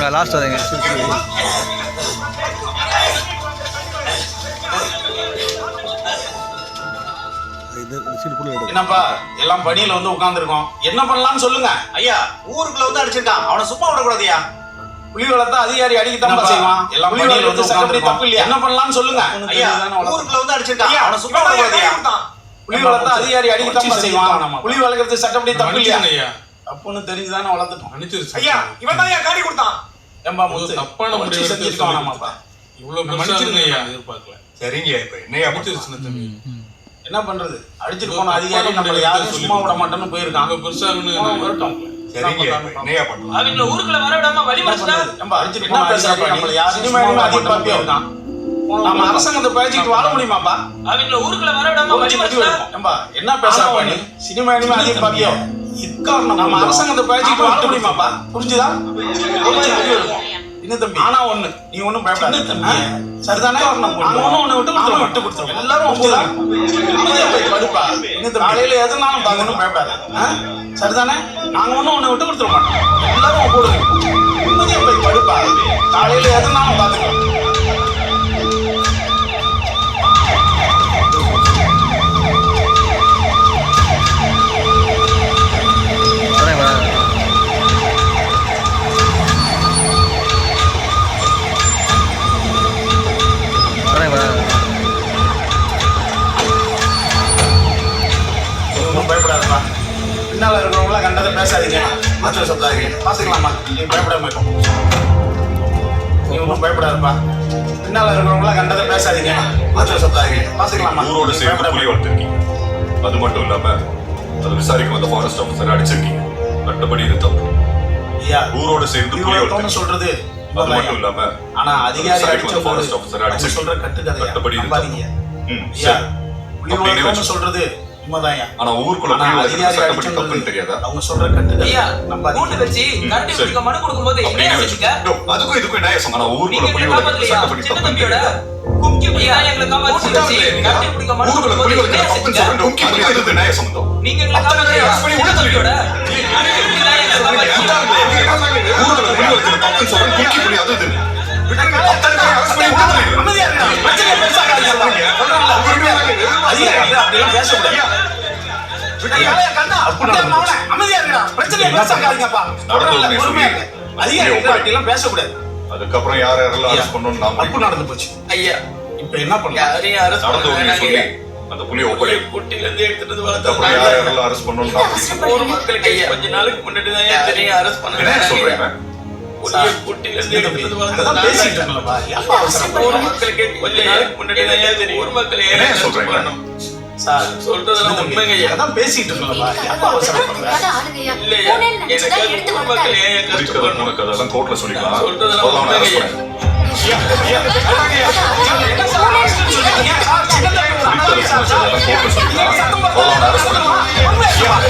அங்கே லாஸ்ட் வரீங்க. என்னப்பா எல்லாம் பணியில வந்து உட்கார்ந்துருக்கோம். என்ன பண்ணலாம்னு சொல்லுங்க. ஐயா ஊருக்குள்ள வந்து அடிச்சிருக்கான். அவனை சும்மா விடக்கூடாதுயா புலி வளர்த்த அதிகாரி அடிக்கத்தான் செய்வான். எல்லாம் புலி வளர்த்து சட்டப்படி. தப்பு இல்லையா? என்ன பண்ணலாம்னு சொல்லுங்க. ஐயா ஊருக்குள்ள வந்து அடிச்சிருக்கான். அவனை சும்மா விடக்கூடாதுயா புலி வளர்த்த அதிகாரி அடிக்கத்தான் செய்வான். புலி வளர்க்கறது சட்டப்படி தப்பு இல்லையா? தப்புன்னு தெரிஞ்சுதானே வளர்த்துட்டோம் ஐயா இவன் தான் காடி கொடுத்தான். ஏம்பா ஒரு முத்து தப்பான முடிவு செஞ்சிருக்க வேணாமாப்பா இவ்வளவு எதிர்பார்க்கல. சரிங்க இப்ப என்னையா தம்பி. என்ன பண்றது? அடிச்சிட்டு போன அதிகாரி நம்மள யாரும் சும்மா விட மாட்டேன்னு போயிருக்கான். அங்க பெருசா வரட்டும். சரிங்க என்னையா பண்ணலாம் அவங்கள ஊருக்குள்ள வர விடாம வழி மறைச்சிட்டா ஏம்பா அடிச்சிட்டு போன அதிகாரி நம்மள யாரும் சும்மா விட மாட்டேன்னு போயிருக்கான். நம்ம அரசாங்கத்தை பேசிட்டு வாழ முடியுமாப்பா? அவங்கள ஊருக்குள்ள வர விடாம வழி மறைச்சிட்டா ஏம்பா என்ன பேசுறப்பா நீ சினிமா இனிமே பாப்பியோ நம்ம அரசாங்கத்தை பேசிட்டு வாழ முடியுமாப்பா? புரிஞ்சுதா. என்ன தம்பி? ஆனா ஒண்ணு நீ ஒண்ணும் பயப்படாத. தம்பி. சரிதானே? நாங்க ஒண்ணும் ஒண்ணு விட்டு கொடுத்துருவோம். விட்டு கொடுத்துருவோம். எல்லாரும் புரிஞ்சுதா? படுப்பா. என்ன காலையில எதுனாலும் ஒண்ணும் பயப்படாத? சரிதானே? நாங்க ஒண்ணும் ஒண்ணு விட்டு கொடுத்துருவோம். எல்லாரும் போடுங்க நிம்மதியா போய் படுப்பா காலையில எதுனாலும் பாத்துக்கலாம் வரேன் வரேன் வரேன் வரேன் ஒன்றும் பயப்படாதப்பா பின்னால இருக்கிறவங்களாம் கண்டதை பேசாதீங்க. மாத்திரை சொல்லாதீங்க பார்த்துக்கலாமா நீ பயப்படாம இருக்கும் நீ ஒன்றும் பயப்படாதப்பா. பின்னால இருக்கிறவங்களாம் கண்டதை பேசாதீங்க. மாத்திரை சொல்லாதீங்க பார்த்துக்கலாமா ஊரோட சேர்ந்து புலி. வளர்த்துருக்கீங்க. அது மட்டும் இல்லாம அது விசாரிக்க வந்த ஃபாரஸ்ட் ஆஃபீஸர் அடிச்சிருக்கீங்க. மற்றபடி இது தப்பு. ஐயா ஊரோட சேர்ந்து புலி வளர்த்துருக்கீங்க. சொல்றது. அது மட்டும். இல்லாம ஆனா அதிகாரி அடிச்ச ஃபாரஸ்ட் ஆஃபீஸர் அடிச்சிருக்கீங்க. சொல்ற கட்டுக்கதையா மற்றபடி இது நம்பாதீங்க. ம் சரி. சொல்றது. உண்மைதான்யா ஆனா ஊருக்குள்ள சட்டப்படி தப்புன்னு தெரியாதா? அவங்க சொல்ற ஐயா நம்பாதீங்க. கூட்டு வச்சு. கொடுக்க மனு கொடுக்கும்போது என்ன அப்படின்னு செஞ்சீங்க வச்சு அதுக்கும் இதுக்கும் என்ன ஆனா ஊருக்குள்ள நீங்க புலி காப்பாத்தலையா சட்டப்படி சின்ன தப்புன்னு தம்பியோட கும்கி ஐயா எங்களை காப்பாத்தி வச்சு கரண்டி கொடுக்க மனு கொடுக்கும்போது என்ன செஞ்சீங்க புலி என்ன சம்பந்தம் நீங்க எங்களை தம்பியோட காப்பாத்தி ஊருக்குள்ள புலி வளர்க்கறது தப்புன்னு சொல்றேன் கும்கி புலி அது இது பிரச்சனையை பெருசாக்காதீங்கப்பா. சொல்றாங்களா? பொறுமையா இருங்க. அதிகாரி அப்படிலாம் பேசக்கூடாது. அதுக்கப்புறம் யார் யாரெல்லாம் அரெஸ்ட் பண்ணணும்னு நான் தப்பு நடந்து போச்சு ஐயா இப்ப என்ன பண்ணலாம் யாரையும் அரசு நடந்து உண்மையை சொல்லி அந்த புலியை ஒப்படை குட்டில இருந்து எடுத்துட்டு அதுக்கப்புறம் யார் யாரெல்லாம் அரெஸ்ட் முடிவு ஒரு மக்களுக்கு கொஞ்ச நாளுக்கு முன்னாடி தான் தெரியும் அரஸ்ட் சொல்றேன் பண்ண? குட்டில இருந்து தம்பி, எடுத்துட்டு பேசிட்டு ஒரு? மக்களுக்கு கொஞ்ச நாளுக்கு முன்னாடி தான் தெரியும் ஒரு மக்கள் என்ன சொல்றீங்க? சார், சொல்றதெல்லாம் உண்மைங்க ஐயா. அதான் பேசிட்டு? இல்லையா எனக்கு மக்கள் ஏன் குறிக்கிறது கஷ்டப்படணும் உனக்கு அதெல்லாம் கோர்ட்ல சொல்லிக்கலாம் சொல்றதெல்லாம் உண்மைங்க பண்ணு. என்ன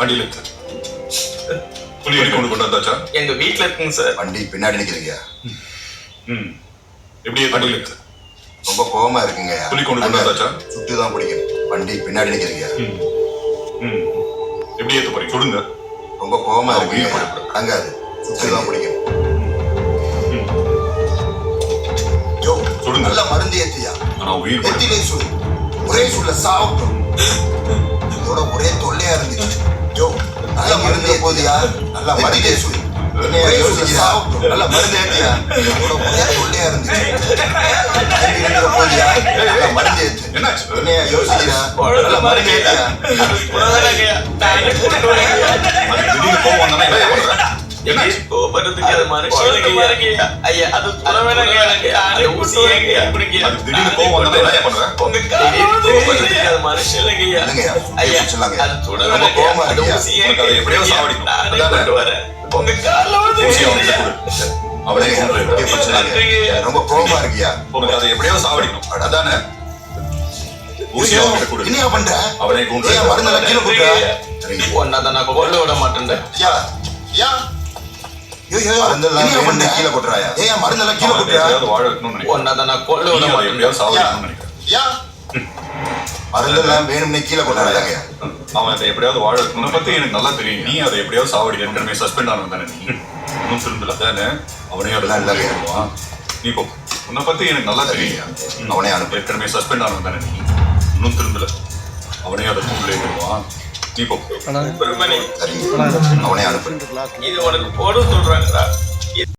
வண்டியில இருக்கு. புலி எடி கொண்டு கொண்டு வந்தாச்சா? எங்க வீட்ல இருக்குங்க சார். வண்டி பின்னாடி நிக்குதுங்க ம். எப்படி வண்டியில இருக்கு? ரொம்ப கோவமா இருக்குங்க. புலி கொண்டு கொண்டு வந்தாச்சா? சுட்டு தான் பிடிக்கும். வண்டி பின்னாடி நிக்குதுங்க ம். ம். எப்படி ஏத்த போறீங்க? சொல்லுங்க ரொம்ப கோவமா இருக்குங்க. அடங்காது. சுட்டு தான் பிடிக்கும். யோ சுடுங்க. நல்ல மருந்து ஏத்தியா? ஆனா உயிர். நெத்திலே சுடு. ஒரே சுள்ள சாப்பிட்டோம். இதோட ஒரே தொல்லையா இருந்துச்சு. நல்ல மருந்து போதியா? நல்ல மருந்தே சாப்பிட்டோம் நல்ல மருந்து ஒரே தொல்லையா இருந்துச்சு. போதியா? நல்ல மருந்து என்னாச்சு? என்னையா யோசிக்கிறா நல்லா மருந்து ஏத்தியா? ரொம்ப கோபமா இருக்கியா அதை எப்படியோ சாவடிக்கணும் அதானே என்னையா பண்ற ஏன் மருந்தெல்லாம் கீழே நான் கொல்ல விட மாட்டேன் கீழே கொட்டுறாயா? ஏன் மருந்தெல்லாம் கீழே கொட்டுறா வாழ வைக்கணும்னு நினைக்கிறேன். மருந்தெல்லாம் வேணும்னே கீழே கொட்டுறாங்க அவன் அதை எப்படியாவது வாழ உன்னை பத்தி எனக்கு நல்லா தெரியும். நீ அதை எப்படியாவது சாவடி. ஏற்கனவே சஸ்பெண்ட் ஆனவன் தானே நீ. ஒன்றும் திரும்பல தானே அவனே அதை நல்லா. ஏறுவான் நீ போ. உன்னை பத்தி எனக்கு நல்லா தெரியும். அவனே அனுப்பு. ஏற்கனவே சஸ்பெண்ட் ஆனவன் தானே நீ. இன்னும் திரும்பல அவனே அதை தூண்டில் சரிங்க அவனே அனுப்பு இது உனக்கு போட சொல்றாங்கடா